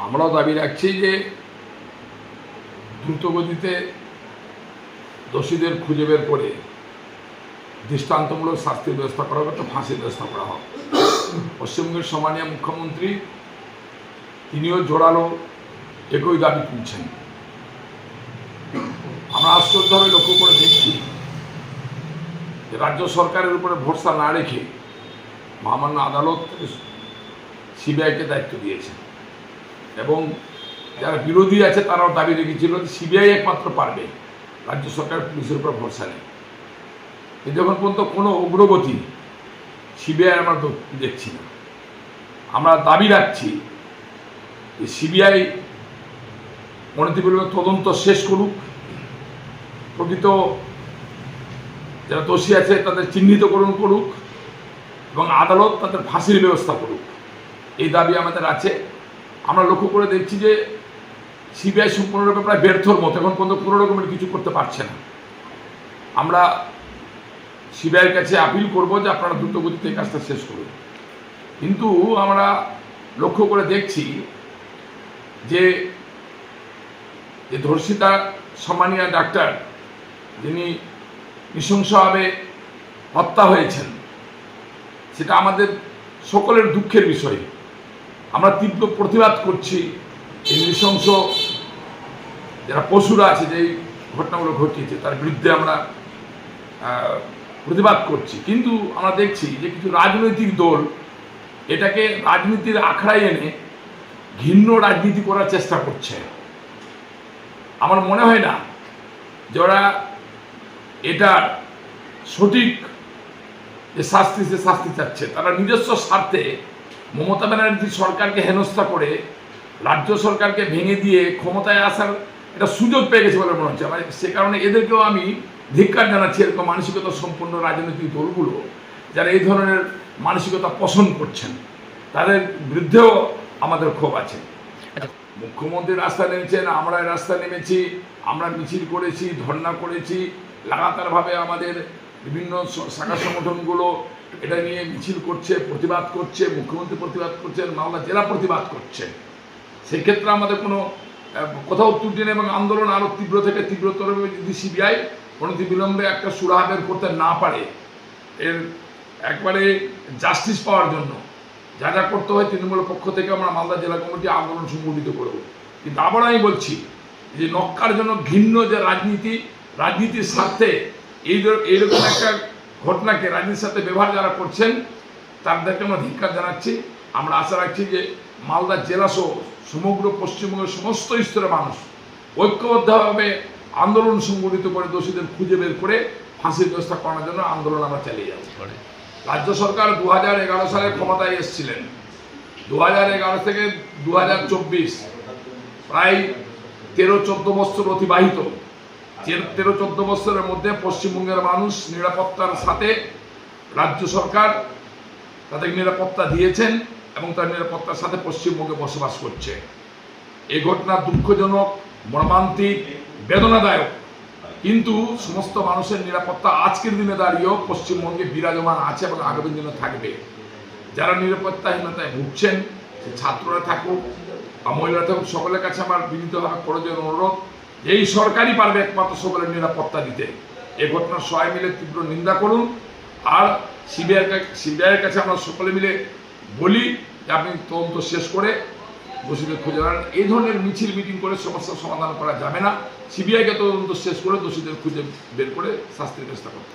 আমরাও দাবি রাখছি যে দ্রুতগতিতে দোষীদের খুঁজে বের করে দৃষ্টান্তমূলক শাস্তির ব্যবস্থা করা হবে একটা ফাঁসির ব্যবস্থা করা হবে পশ্চিমবঙ্গের সম্মানীয় মুখ্যমন্ত্রী, তিনিও জোরালো একই দাবি তুলছেন। আমরা আশ্চর্যভাবে লক্ষ্য করে দেখছি যে রাজ্য সরকারের উপরে ভরসা না রেখে মহামান্য আদালত সিবিআইকে দায়িত্ব দিয়েছে এবং যারা বিরোধী আছে, তারাও দাবি রেখেছিল সিবিআই একমাত্র পারবে। রাজ্য সরকার পুলিশের উপর ভরসা নেই। যখন পর্যন্ত কোনো অগ্রগতি সিবিআই আমরা দেখছি না। আমরা দাবি রাখছি যে সিবিআই অনতিবিলম্বে তদন্ত শেষ করুক। প্রকৃত যারা দোষী আছে, তাদের চিহ্নিতকরণ করুক এবং আদালত তাদের ফাঁসির ব্যবস্থা করুক। এই দাবি আমাদের আছে। আমরা লক্ষ্য করে দেখছি যে সিবিআই সম্পূর্ণরূপে প্রায় ব্যর্থর মতো, এখন পর্যন্ত কোনো রকমের কিছু করতে পারছে না। আমরা সিবিআইয়ের কাছে আপিল করব যে আপনারা দ্রুত গতিতে এই কাজটা শেষ করুন। কিন্তু আমরা লক্ষ্য করে দেখছি যে যে ধর্ষিতা সম্মানীয় ডাক্তার যিনি নৃশংসভাবে হত্যা হয়েছেন, সেটা আমাদের সকলের দুঃখের বিষয়। আমরা তীব্র প্রতিবাদ করছি এই নৃশংস যারা পশুরা আছে, যে ঘটনাগুলো ঘটিয়েছে, তার বিরুদ্ধে আমরা প্রতিবাদ করছি। কিন্তু আমরা দেখছি যে কিছু রাজনৈতিক দল এটাকে রাজনীতির আখড়ায় এনে ঘিন্ন রাজনীতি করার চেষ্টা করছে। আমার মনে হয় না যে ওরা এটার সঠিক যে শাস্তি, সে শাস্তি চাচ্ছে। তারা নিজস্ব স্বার্থে মমতা ব্যানার্জি সরকারকে হেনস্থা করে রাজ্য সরকারকে ভেঙে দিয়ে ক্ষমতায় আসার একটা সুযোগ পেয়ে গেছে বলে মনে হচ্ছে। আমার সে কারণে এদেরকেও আমি ধিক্কার জানাচ্ছি এরকম মানসিকতা সম্পন্ন রাজনৈতিক দলগুলো যারা এই ধরনের মানসিকতা পছন্দ করছেন। তাদের বিরুদ্ধেও আমাদের ক্ষোভ আছে। মুখ্যমন্ত্রী রাস্তা নেমেছেন আমরা রাস্তা নেমেছি আমরা মিছিল করেছি ধর্না করেছি লাগাতারভাবে আমাদের বিভিন্ন শাখা সংগঠনগুলো এটা নিয়ে মিছিল করছে, প্রতিবাদ করছে, মুখ্যমন্ত্রী প্রতিবাদ করছেন মালদা জেলা প্রতিবাদ করছে। সেক্ষেত্রে আমাদের কোনো কোথাও ত্রুটি নেই এবং আন্দোলন আরও তীব্র থেকে তীব্রতর যদি সিবিআই অনতি বিলম্বে একটা সুরাহা বের করতে না পারে, এর একবারে জাস্টিস পাওয়ার জন্য, যা যা করতে হয় তৃণমূলের পক্ষ থেকে আমরা মালদা জেলা কমিটি আন্দোলন সংগঠিত করব। কিন্তু আবার আমি বলছি যে নক্কার জন্য ঘিন্ন যে রাজনীতি, রাজনীতির স্বার্থে এই এইরকম একটা ঘটনাকে রাজনীতির সাথে ব্যবহার যারা করছেন তাদেরকে আমরা ধিক্কার জানাচ্ছি। আমরা আশা রাখছি যে মালদা জেলা সহ সমগ্র পশ্চিমবঙ্গের সমস্ত স্তরের মানুষ ঐক্যবদ্ধভাবে আন্দোলন সংগঠিত করে দোষীদের খুঁজে বের করে ফাঁসির ব্যবস্থা করানোর জন্য আন্দোলন আমরা চালিয়ে যাব। রাজ্য সরকার দু হাজার এগারো সালে ক্ষমতায় এসেছিলেন। দু হাজার এগারো থেকে দু হাজার চব্বিশ প্রায় তেরো চোদ্দ বছর অতিবাহিত তেরো চোদ্দ বছরের মধ্যে পশ্চিমবঙ্গের মানুষ নিরাপত্তার সাথে রাজ্য সরকার তাদের নিরাপত্তা দিয়েছেন এবং তার নিরাপত্তার সাথে পশ্চিমবঙ্গে বসবাস করছে। এই ঘটনা দুঃখজনক, মর্মান্তিক, বেদনাদায়ক। কিন্তু সমস্ত মানুষের নিরাপত্তা আজকের দিনে দাঁড়িয়েও পশ্চিমবঙ্গে বিরাজমান আছে এবং আগামী দিনে থাকবে। যারা নিরাপত্তাহীনতায় ভুগছেন ছাত্ররা থাকুক বা মহিলারা থাকুক, সকলের কাছে আমার বিনীতভাবে প্রয়োজন অনুরোধ। এই সরকারই পারবে একমাত্র সকলের নিরাপত্তা দিতে। এ ঘটনার সবাই মিলে তীব্র নিন্দা করুন। আর সিবিআই সিবিআইয়ের কাছে আমরা সকলে মিলে বলি যে আপনি তদন্ত শেষ করে দোষীদের খুঁজে বেড়ান। এই ধরনের মিছিল মিটিং করে সমস্যার সমাধান করা যাবে না। সিবিআইকে তদন্ত শেষ করে দোষীদের খুঁজে বের করে শাস্তির চেষ্টা করতে।